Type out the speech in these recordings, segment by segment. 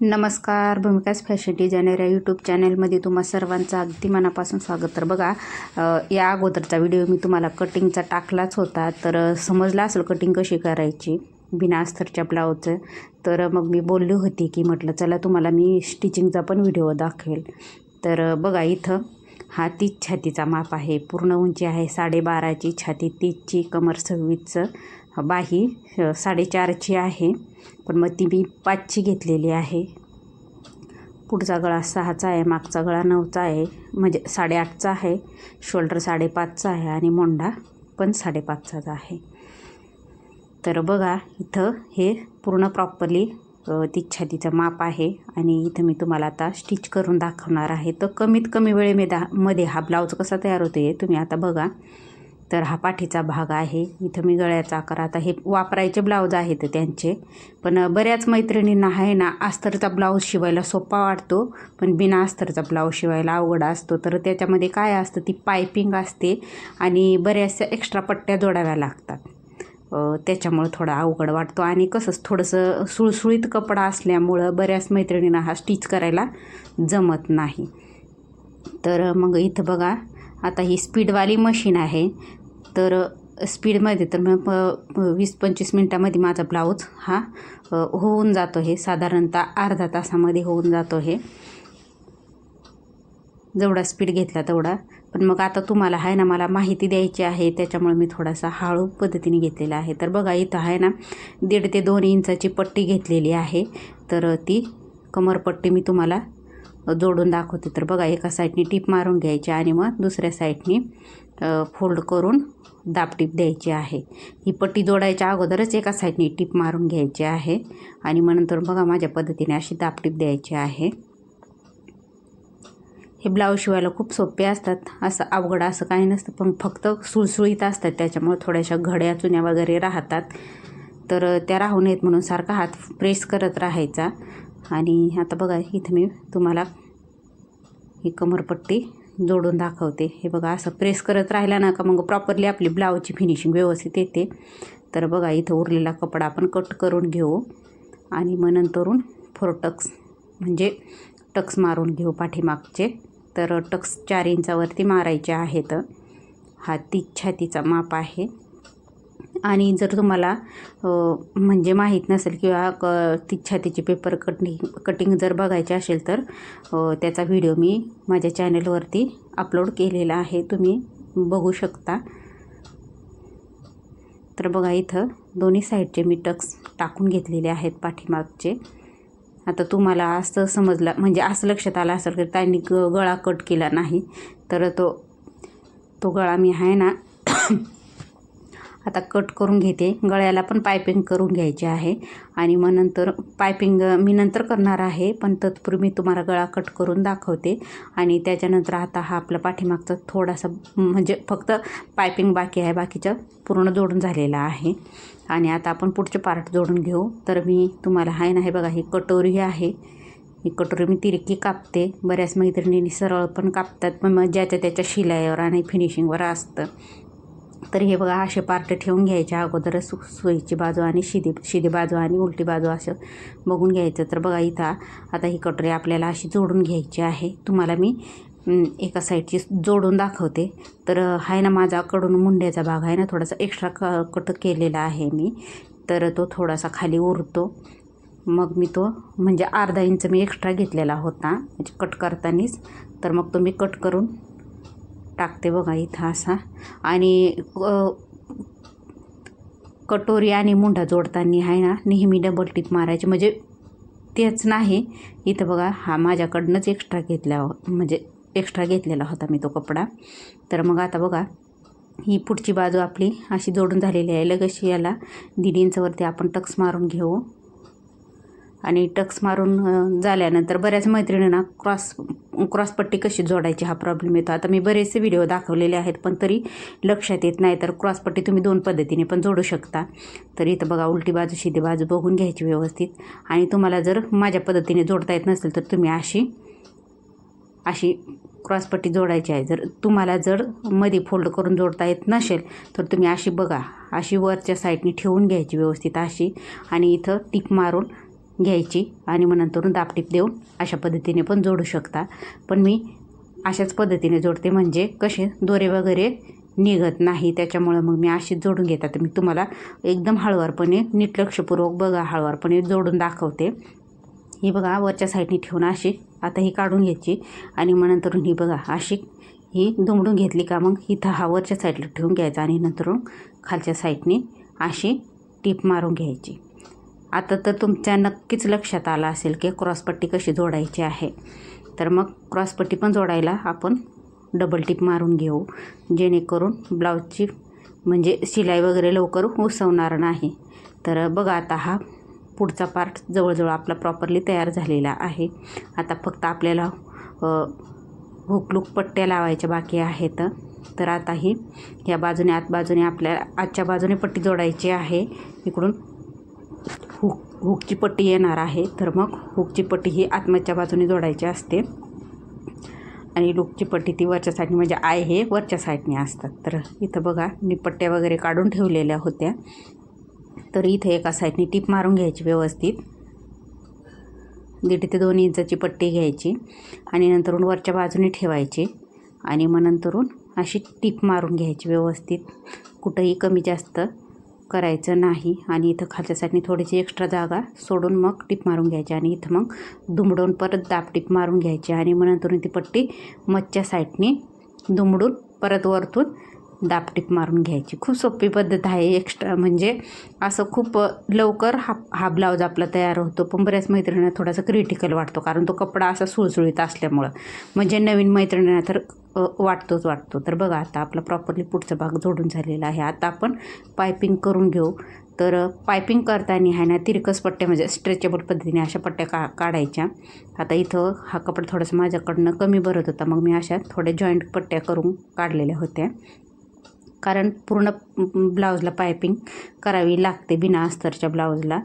नमस्कार भूमिकास fashion designer या यूट्यूब चॅनलमध्ये तुम्हा सर्वांचं अगदी मनापासून स्वागत. तर बघा या अगोदरचा व्हिडिओ मी तुम्हाला कटिंगचा टाकलाच होता तर समजला असेल कटिंग कशी करायची बिना अस्तरच्या ब्लाऊजचं तर मग मी बोलली होती की म्हटलं चला तुम्हाला मी स्टिचिंगचा पण व्हिडिओ दाखवेल. तर बघा इथं हा तीस छातीचा माप आहे. पूर्ण उंची आहे साडेबाराची छाती तीसची कमर सव्वीसचं. बाही साडेचारची आहे. पण मग ती मी पाचची घेतलेली आहे. पुढचा गळा सहाचा आहे मागचा गळा नऊचा आहे. म्हणजे साडेआठचा आहे शोल्डर साडेपाचचा आहे आणि मोंडा पण साडेपाचचाच आहे. तर बघा इथं हे पूर्ण प्रॉपरली ती छातीचं माप आहे आणि इथं मी तुम्हाला आता स्टिच करून दाखवणार आहे. तर कमीत कमी वेळेमध्ये मध्ये हा ब्लाऊज कसा तयार होतो आहे तुम्ही आता बघा. तर हा पाठीचा भाग आहे. इथं मी गळ्याचा आकार आता हे वापरायचे ब्लाऊज आहेत त्यांचे. पण बऱ्याच मैत्रिणींना आहे ना अस्तरचा ब्लाऊज शिवायला सोपा वाटतो. पण बिना अस्तरचा ब्लाऊज शिवायला अवघड असतो. तर त्याच्यामध्ये काय असतं ती पायपिंग असते आणि बऱ्याचशा एक्स्ट्रा पट्ट्या जोडाव्या लागतात. त्याच्यामुळं थोडा अवघड वाटतो. आणि कसंच थोडंसं सुळसुळीत कपडा असल्यामुळं बऱ्याच मैत्रिणींना हा स्टिच करायला जमत नाही. तर मग इथं बघा आता ही स्पीडवाली मशीन आहे. तर स्पीडमध्ये तर मग प- वीस पंचवीस मिनटामध्ये माझा ब्लाऊज हा होऊन जातो हे. साधारणतः अर्धा तासामध्ये होऊन जातो हे. जेवढा स्पीड घेतला तेवढा. पण मग आता तुम्हाला आहे ना मला माहिती द्यायची आहे. त्याच्यामुळे मी थोडासा हळू पद्धतीने घेतलेला आहे. तर बघा इथं आहे ना दीड ते दोन इंचाची पट्टी घेतलेली आहे. तर ती कमरपट्टी मी तुम्हाला जोडून दाखवते. तर बघा एका साईडनी टीप मारून घ्यायची आणि मग दुसऱ्या साईडनी फोल्ड करून दाबटीप द्यायची आहे. ही पट्टी जोडायच्या अगोदरच एका साईडने टीप मारून घ्यायची आहे. आणि मग नंतर बघा माझ्या पद्धतीने अशी दाबटीप द्यायची आहे. हे ब्लाऊज शिवायला खूप सोपे असतात. असं अवघड असं काही नसतं. पण फक्त सुळसुळीत असतात. त्याच्यामुळे थोड्याशा घड्या चुन्या वगैरे राहतात. तर त्या राहू नयेत म्हणून सारखा हात प्रेस करत राहायचा. आणि आता बघा इथं मी तुम्हाला ही कमरपट्टी जोडून दाखवते. हे बघा असं प्रेस करत राहिला ना का मग प्रॉपरली आपली ब्लाऊजची फिनिशिंग व्यवस्थित येते. तर बघा इथं उरलेला कपडा आपण कट करून घेऊ. आणि मग नंतरून फोर टक्स म्हणजे टक्स मारून घेऊ पाठीमागचे. तर टक्स चार इंचावरती मारायचे आहेत. हा ती छातीचा माप आहे. आणि जर तुम्हाला म्हणजे माहीत नसेल किंवा क ती छातीची पेपर कटिंग कटिंग जर बघायची असेल तर त्याचा व्हिडिओ मी माझ्या चॅनलवरती अपलोड केलेला आहे. तुम्ही बघू शकता. तर बघा इथं दोन्ही साईडचे मी टक्स टाकून घेतलेले आहेत पाठीमागचे. आता तुम्हाला असं समजलं म्हणजे असं लक्षात आलं असेल तर त्यांनी ग गळा कट केला नाही तर तो तो गळा मी आहे ना आता कट करून घेते. गळ्याला पण पायपिंग करून घ्यायची आहे. आणि मग नंतर पायपिंग मी नंतर करणार आहे पण तत्पूर्वी मी तुम्हाला गळा कट करून दाखवते. आणि त्याच्यानंतर आता हा आपला पाठीमागचा थोडासा म्हणजे फक्त पायपिंग बाकी आहे बाकीचं पूर्ण जोडून झालेला आहे. आणि आता आपण पुढचे पार्ट जोडून घेऊ. तर मी तुम्हाला आहे ना हे बघा ही कटोरी आहे. ही कटोरी मी तिरकी कापते. बऱ्याच मैत्रिणींनी सरळ पण कापतात पण मग ज्याच्या त्याच्या शिलाईवर आणि फिनिशिंगवर असतं. तर हे बघा असे पार्ट ठेवून घ्यायच्या अगोदर सु सुईची बाजू आणि शिदी शिदी बाजू आणि उलटी बाजू असं बघून घ्यायचं. तर बघा इथं आता ही कटोरी आपल्याला अशी जोडून घ्यायची आहे. तुम्हाला मी एका साईडची जोडून दाखवते. तर आहे ना माझ्याकडून मुंड्याचा भाग आहे ना थोडासा एक्स्ट्रा क कट केलेला आहे मी. तर तो थोडासा खाली उरतो. मग मी तो म्हणजे अर्धा इंच मी एक्स्ट्रा घेतलेला होता म्हणजे कट करतानाच. तर मग तो मी कट करून टाकते बघा इथं असा. आणि कटोरी आणि मुंडा जोडताना आहे ना नेहमी डबल टिप मारायची. म्हणजे तेच नाही. इथं बघा हा माझ्याकडनंच एक्स्ट्रा घेतला म्हणजे एक्स्ट्रा घेतलेला होता मी तो कपडा. तर मग आता बघा ही पुढची बाजू आपली अशी जोडून झालेली आहे. लगेच याला दीड इंचवरती आपण टक्स मारून घेऊ. आणि टक्स मारून झाल्यानंतर बऱ्याच मैत्रिणींना क्रॉस क्रॉसपट्टी कशी जोडायची हा प्रॉब्लेम येतो. आता मी बरेचसे व्हिडिओ दाखवलेले आहेत पण तरी लक्षात येत नाही. तर क्रॉसपट्टी तुम्ही दोन पद्धतीने पण जोडू शकता. तर इथं बघा उलटी बाजू शिदी बाजू बघून घ्यायची व्यवस्थित. आणि तुम्हाला जर माझ्या पद्धतीने जोडता येत नसेल तर तुम्ही अशी अशी क्रॉसपट्टी जोडायची आहे. जर तुम्हाला जर मध्ये फोल्ड करून जोडता येत नसेल तर तुम्ही अशी बघा. अशी वरच्या साईडने ठेवून घ्यायची व्यवस्थित अशी. आणि इथं टिक मारून घ्यायची आणि मग नंतरून दापटीप देऊन अशा पद्धतीने पण जोडू शकता. पण मी अशाच पद्धतीने जोडते म्हणजे कसे दोरे वगैरे निघत नाही त्याच्यामुळं मग मी अशीच जोडून घेतात मी तुम्हाला एकदम हळुवारपणे नीट लक्षपूर्वक बघा हळुवारपणे जोडून दाखवते. ही बघा वरच्या साईडने ठेवून अशी आता ही काढून घ्यायची. आणि मग नंतरून ही बघा अशी ही दुमडून घेतली का मग इथं हा वरच्या साईडला ठेवून घ्यायचा. आणि नंतरून खालच्या साईडने अशी टीप मारून घ्यायची. आता तर तुमच्या नक्कीच लक्षात आलं असेल की क्रॉसपट्टी कशी जोडायची आहे. तर मग क्रॉसपट्टी पण जोडायला आपण डबल टिप मारून घेऊ. जेणेकरून ब्लाऊजची म्हणजे शिलाई वगैरे लवकर उसवणार नाही. तर बघा आता हा पुढचा पार्ट जवळजवळ आपला प्रॉपरली तयार झालेला आहे. आता फक्त आपल्याला हुकलूक पट्ट्या लावायच्या बाकी आहेत. तर आता ही ह्या बाजूने आत बाजूने आपल्या आजच्या बाजूने पट्टी जोडायची आहे. इकडून हुक हुकची पट्टी येणार आहे. तर मग हुकची पट्टी ही आतमच्या बाजूने जोडायची असते. आणि लुकची पट्टी ती वरच्या साईडने म्हणजे आय हे वरच्या साईडने असतात. तर इथं बघा मी पट्ट्या वगैरे काढून ठेवलेल्या होत्या. तर इथे एका साईडने टीप मारून घ्यायची व्यवस्थित. दीड ते दोन इंचाची पट्टी घ्यायची. आणि नंतरून वरच्या बाजूने ठेवायची. आणि मग नंतरून अशी टीप मारून घ्यायची व्यवस्थित. कुठंही कमी जास्त करायचं नाही आणि इथं खालच्या साईडने थोडीशी एक्स्ट्रा जागा सोडून मग टीप मारून घ्यायची आणि इथं मग दुमडून परत दाब टिप मारून घ्यायची आणि मग नंतर ती पट्टी मच्छच्या साईडने दुमडून परत वरतून दापटीप मारून घ्यायची. खूप सोपी पद्धत आहे. एक्स्ट्रा म्हणजे असं खूप लवकर हा हा ब्लाऊज आपला तयार होतो. पण बऱ्याच मैत्रिणींना थोडासा क्रिटिकल वाटतो. कारण तो कपडा असा सुळसुळीत असल्यामुळं. म्हणजे नवीन मैत्रिणींना तर वाटतोच वाटतो. तर बघा आता आपला प्रॉपरली पुढचा भाग जोडून झालेला आहे. आता आपण पायपिंग करून घेऊ. तर पायपिंग करताना आहे ना तिरकस पट्ट्या म्हणजे स्ट्रेचेबल पद्धतीने अशा पट्ट्या का काढायच्या. आता इथं हा कपडा थोडासा माझ्याकडनं कमी भरत होता. मग मी अशा थोड्या जॉईंट पट्ट्या करून काढलेल्या होत्या. कारण पूर्ण ब्लाऊजला पायपिंग करावी लागते बिना अस्तरच्या ब्लाऊजला.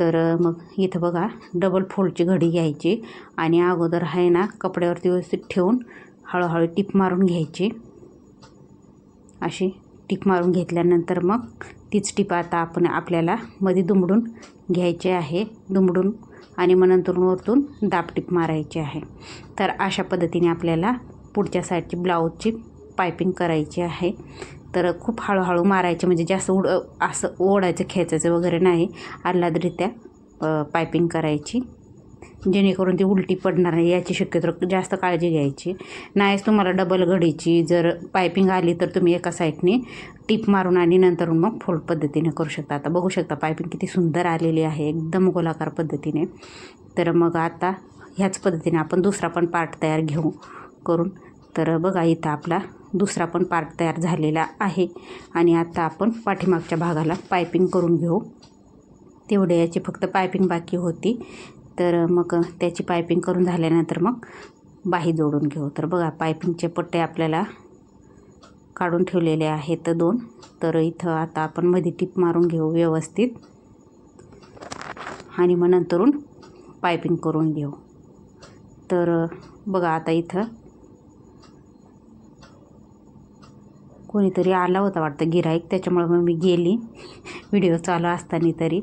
तर मग इथं बघा डबल फोल्डची घडी घ्यायची आणि अगोदर आहे ना कपड्यावरती व्यवस्थित ठेवून हळूहळू टीप मारून घ्यायची. अशी टिप मारून घेतल्यानंतर मग तीच टिप आता आपण आपल्याला मध्ये दुमडून घ्यायची आहे. दुमडून आणि मग नंतर वरतून दाब टिप मारायची आहे. तर अशा पद्धतीने आपल्याला पुढच्या साईडची ब्लाऊजची पायपिंग करायची आहे. तर खूप हळूहळू मारायचे म्हणजे जास्त उड असं ओढायचं खेचायचं वगैरे नाही. आल्हादरित्या पायपिंग करायची. जेणेकरून ती उलटी पडणार नाही याची शक्यतो जास्त काळजी घ्यायची. नाहीच तुम्हाला डबल घडीची जर पायपिंग आली तर तुम्ही एका साईडने टीप मारून आणि नंतर मग फोल्ड पद्धतीने करू शकता. आता बघू शकता पायपिंग किती सुंदर आलेली आहे एकदम गोलाकार पद्धतीने. तर मग आता ह्याच पद्धतीने आपण दुसरा पण पार्ट तयार घेऊ करून. तर बघा इथं आपला दुसरा पण पार्ट तयार झालेला आहे. आणि आता आपण पाठीमागच्या भागाला पायपिंग करून घेऊ. तेवढे याची फक्त पायपिंग बाकी होती. तर मग त्याची पायपिंग करून झाल्यानंतर मग बाही जोडून घेऊ. तर बघा पायपिंगचे पट्टे आपल्याला काढून ठेवलेले आहेत दोन. तर इथं आता आपण मध्ये टीप मारून घेऊ व्यवस्थित. आणि मग नंतरून पायपिंग करून घेऊ. तर बघा आता इथं कोणीतरी आला होता वाटतं गिराईक. त्याच्यामुळं मग मी गेली. व्हिडिओ चालू असताना तरी.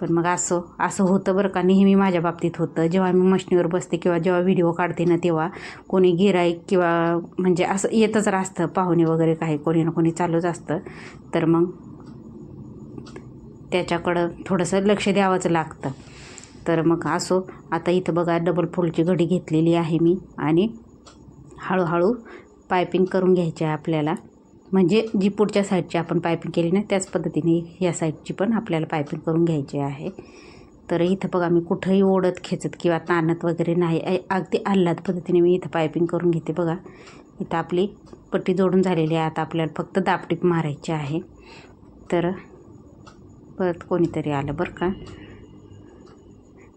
पण मग असं असं होतं बरं का. नेहमी माझ्या बाबतीत होतं. जेव्हा मी मशनीवर बसते किंवा जेव्हा व्हिडिओ काढते ना तेव्हा कोणी गिराईक किंवा म्हणजे असं येतच राहतं. पाहुणे वगैरे काही कोणी ना कोणी चालूच असतं. तर मग त्याच्याकडं थोडंसं लक्ष द्यावंच लागतं. तर मग असो. आता इथं बघा डबल फोल्डची घडी घेतलेली आहे मी. आणि हळूहळू पायपिंग करून घ्यायची आहे आपल्याला. म्हणजे जी पुढच्या साईडची आपण पायपिंग केली ना त्याच पद्धतीने या साईडची पण आपल्याला पायपिंग करून घ्यायची आहे. तर इथं बघा मी कुठंही ओढत खेचत किंवा ताणत वगैरे नाही अगदी आल्हाद पद्धतीने मी इथं पायपिंग करून घेते बघा. इथं आपली पट्टी जोडून झालेली आहे आता आपल्याला फक्त दापटीप मारायची आहे. तर परत कोणीतरी आलं बरं का?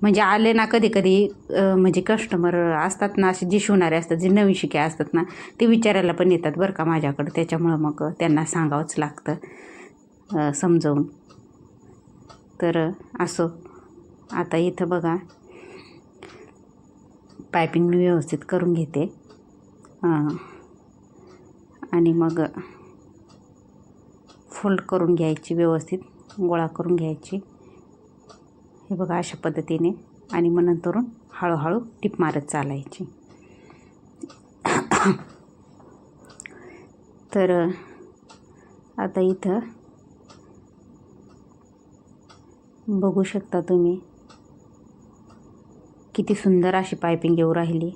म्हणजे आले ना कधी कधी म्हणजे कस्टमर असतात ना असे जे शिवणारे असतात जे नवीन शिके असतात ना ते विचारायला पण येतात बरं का माझ्याकडं. त्याच्यामुळं मग त्यांना सांगावंच लागतं समजवून. तर असो. आता इथं बघा. पायपिंग मी व्यवस्थित करून घेते. आणि मग फोल्ड करून घ्यायची व्यवस्थित गोळा करून घ्यायची. हे बघा अशा पद्धतीने. आणि मग नंतरून हळूहळू टिप मारत चालायची. तर आता इथं बघू शकता तुम्ही किती सुंदर अशी पायपिंग येऊ राहिली.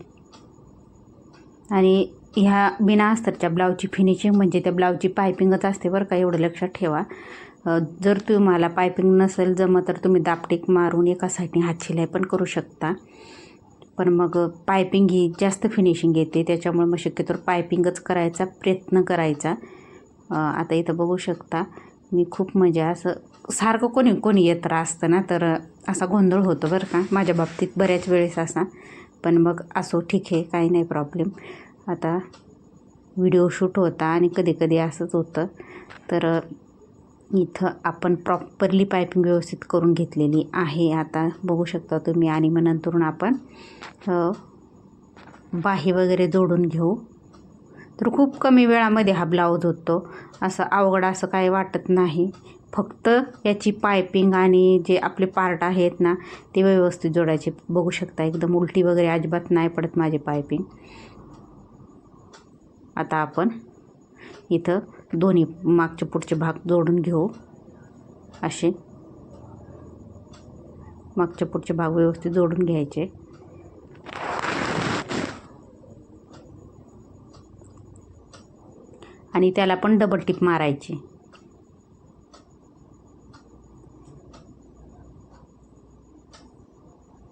आणि ह्या बिना अस्तरच्या ब्लाऊजची फिनिशिंग म्हणजे त्या ब्लाऊजची पायपिंगच असते बरं का एवढं लक्षात ठेवा. जर तुम्हाला पायपिंग नसेल जमत तर तुम्ही दापटीक मारून एका साईडने हात शिलाई पण करू शकता. पण मग पायपिंग ही जास्त फिनिशिंग येते. त्याच्यामुळे मग शक्यतो पायपिंगच करायचा प्रयत्न करायचा. आता इथं बघू शकता मी खूप म्हणजे असं सारखं कोणी कोणी येत असतं ना तर असा गोंधळ होतो बरं का. माझ्या बाबतीत बऱ्याच वेळेस असा. पण मग असो ठीक आहे काही नाही प्रॉब्लेम आता व्हिडिओ शूट होता आणि कधी कधी असंच होतं. तर इथं आपण प्रॉपरली पायपिंग व्यवस्थित करून घेतलेली आहे. आता बघू शकता तुम्ही आणि मग नंतरून आपण बाही वगैरे जोडून घेऊ. तर खूप कमी वेळामध्ये हा ब्लाऊज होतो. असं अवघड असं काही वाटत नाही. फक्त याची पायपिंग आणि जे आपले पार्ट आहेत ना ते व्यवस्थित जोडायचे. बघू शकता एकदम उलटी वगैरे अजिबात नाही पडत माझे पायपिंग आता आपण इथं दोन्ही मागचे पुढचे भाग जोडून घेऊ. असे. मागचे पुढचे भाग व्यवस्थित जोडून घ्यायचे. आणि त्याला पण डबल टिप मारायची.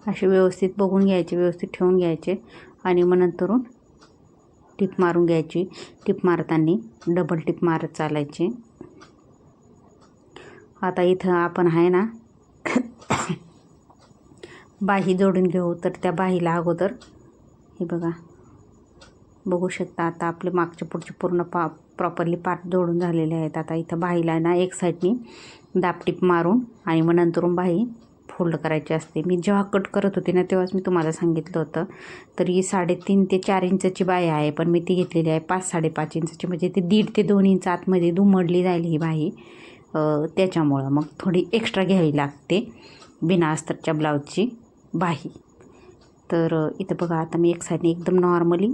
असे व्यवस्थित बघून घ्यायचे व्यवस्थित ठेवून घ्यायचे. आणि मग नंतरून टिप मारून घ्यायची. टिप मारताना डबल टिप मारत चालायची. आता इथं आपण आहे ना बाही जोडून घेऊ. तर त्या बाहीला अगोदर हे बघा बघू शकता आता आपले मागचे पुढचे पूर्ण पा प्रॉपरली पाठ जोडून झालेले आहेत. आता इथं बाहीला ना एक साईडनी दापटीप मारून आणि मग नंतरून बाही फोल्ड करायची असते. मी जेव्हा कट करत होते ना तेव्हाच मी तुम्हाला सांगितलं होतं. तर ही साडेतीन ते चार इंचाची बाई आहे पण मी ती घेतलेली आहे पाच साडेपाच इंचाची. म्हणजे ती दीड ते दोन इंच आतमध्ये दुमडली जाईल ही बाही त्याच्यामुळं मग थोडी एक्स्ट्रा घ्यावी लागते बिना अस्तरच्या ब्लाऊजची बाही. तर इथं बघा आता मी एक साईडने एकदम नॉर्मली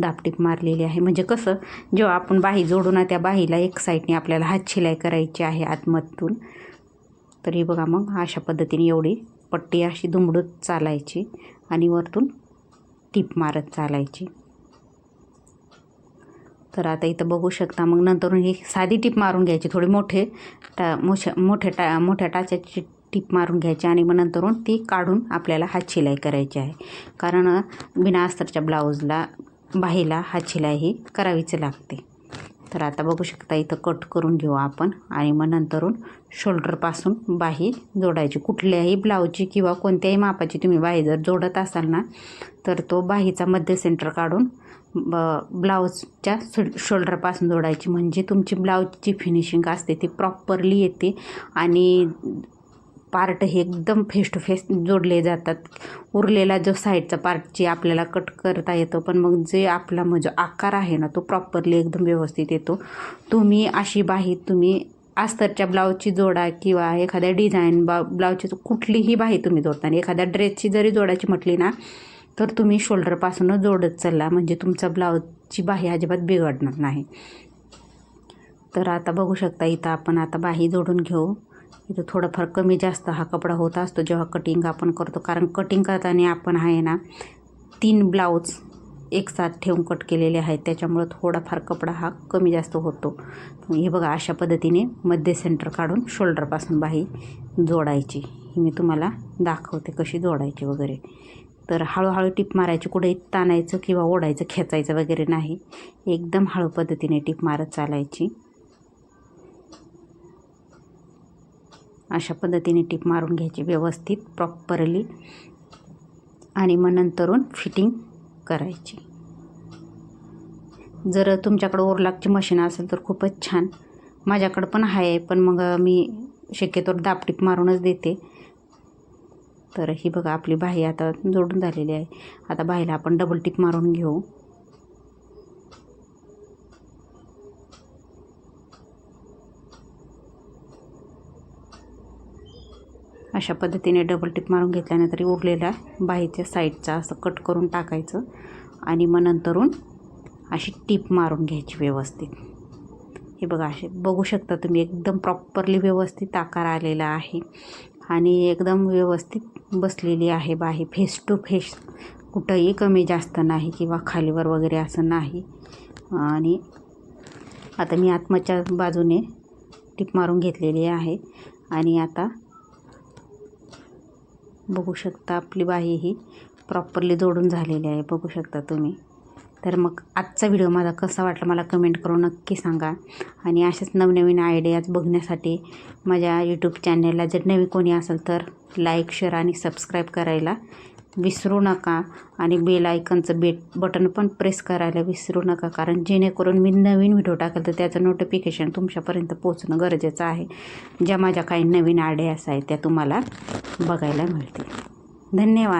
दापटीप मारलेली आहे. म्हणजे कसं जेव्हा आपण बाही जोडू ना त्या बाहीला एक साईडने आपल्याला हात शिलाई करायची आहे आतमधून. तर बघा मग अशा पद्धतीने एवढी पट्टी अशी दुमडूत चालायची आणि वरतून टीप मारत चालायची. तर आता इथं बघू शकता मग नंतर ही साधी टीप मारून घ्यायची थोडी मोठे टा मोठ्या मोठ्या टा मोठ्या टाच्याची टीप मारून घ्यायची आणि मग नंतरून ती काढून आपल्याला हात शिलाई करायची आहे. कारण बिना अस्तरच्या ब्लाऊजला बाहीला हात शिलाई ही करावीच लागते. तर आता बघू शकता इथं कट करून घेऊ आपण. आणि मग नंतरून शोल्डरपासून बाही जोडायची. कुठल्याही ब्लाऊजची किंवा कोणत्याही मापाची तुम्ही बाही जर जोडत असाल ना तर तो बाहीचा मध्य सेंटर काढून ब ब्लाऊजच्या शोल्डरपासून जोडायची. म्हणजे तुमची ब्लाऊजची फिनिशिंग असते ती प्रॉपरली येते. आणि पार्ट हे एकदम फेस टू फेस जोडले जातात. उरलेला जो साईडचा पार्ट जे आपल्याला कट करता येतो पण मग जे आपला म्हणजे आकार आहे ना तो प्रॉपरली एकदम व्यवस्थित येतो. तुम्ही अशी बाही तुम्ही अस्तरच्या ब्लाऊजची जोडा किंवा एखाद्या डिझाईन बा ब्लाऊजची कुठलीही बाही तुम्ही जोडताना एखाद्या ड्रेसची जरी जोडायची म्हटली ना तर तुम्ही शोल्डरपासूनच जोडत चालला म्हणजे तुमचा ब्लाऊजची बाही अजिबात बिघडणार नाही. तर आता बघू शकता इथं आपण आता बाही जोडून घेऊ. इथं थोडंफार कमी जास्त हा कपडा होत असतो जेव्हा कटिंग आपण करतो. कारण कटिंग करताना आपण आहे ना तीन ब्लाऊज एकसाथ ठेवून कट केलेले आहेत. त्याच्यामुळं थोडाफार कपडा हा कमी जास्त होतो. हे बघा अशा पद्धतीने मध्य सेंटर काढून शोल्डरपासून बाही जोडायची. ही मी तुम्हाला दाखवते कशी जोडायची वगैरे. तर हळूहळू टीप मारायची कुठे ताणायचं किंवा ओढायचं खेचायचं वगैरे नाही. एकदम हळू पद्धतीने टीप मारत चालायची. अशा पद्धतीने टीप मारून घ्यायची व्यवस्थित प्रॉपरली आणि मग नंतरून फिटिंग करायची. जर तुमच्याकडं ओरलाकची मशीन असेल तर खूपच छान. माझ्याकडं पण आहे पण मग मी शक्यतो दापटीप मारूनच देते. तर ही बघा आपली बाही आता जोडून झालेली आहे. आता बाहीला आपण डबल टिप मारून घेऊ. अशा पद्धतीने डबल टिप मारून घेतल्यानंतर उरलेला बाहीच्या साईडचा असं कट करून टाकायचं. आणि मग नंतरून अशी टीप मारून घ्यायची व्यवस्थित. हे बघा असे बघू शकता तुम्ही एकदम प्रॉपरली व्यवस्थित आकार आलेला आहे. आणि एकदम व्यवस्थित बसलेली आहे बाही फेस टू फेस कुठंही कमी जास्त नाही किंवा खालीवर वगैरे असं नाही. आणि आता मी आत्मच्या बाजूने टीप मारून घेतलेली आहे. आणि आता बघू शकता आपली बाही ही प्रॉपरली जोडून झालेली आहे बघू शकता तुम्ही. तर मग आजचा व्हिडिओ माझा कसा वाटला मला कमेंट करून नक्की सांगा. आणि अशाच नवनवीन आयडियाज बघण्यासाठी माझ्या यूट्यूब चॅनलला जर नवी कोणी असेल तर लाईक शेअर आणि सबस्क्राईब करायला. विसरू नका आणि बेल आयकनचं बेट बटन पण प्रेस करायला विसरू नका. कारण जेणेकरून मी नवीन व्हिडिओ टाकेल तर त्याचं नोटिफिकेशन तुमच्यापर्यंत पोचणं गरजेचं आहे. ज्या माझ्या काही नवीन आयडियास आहेत त्या तुम्हाला बघायला मिळतील. धन्यवाद.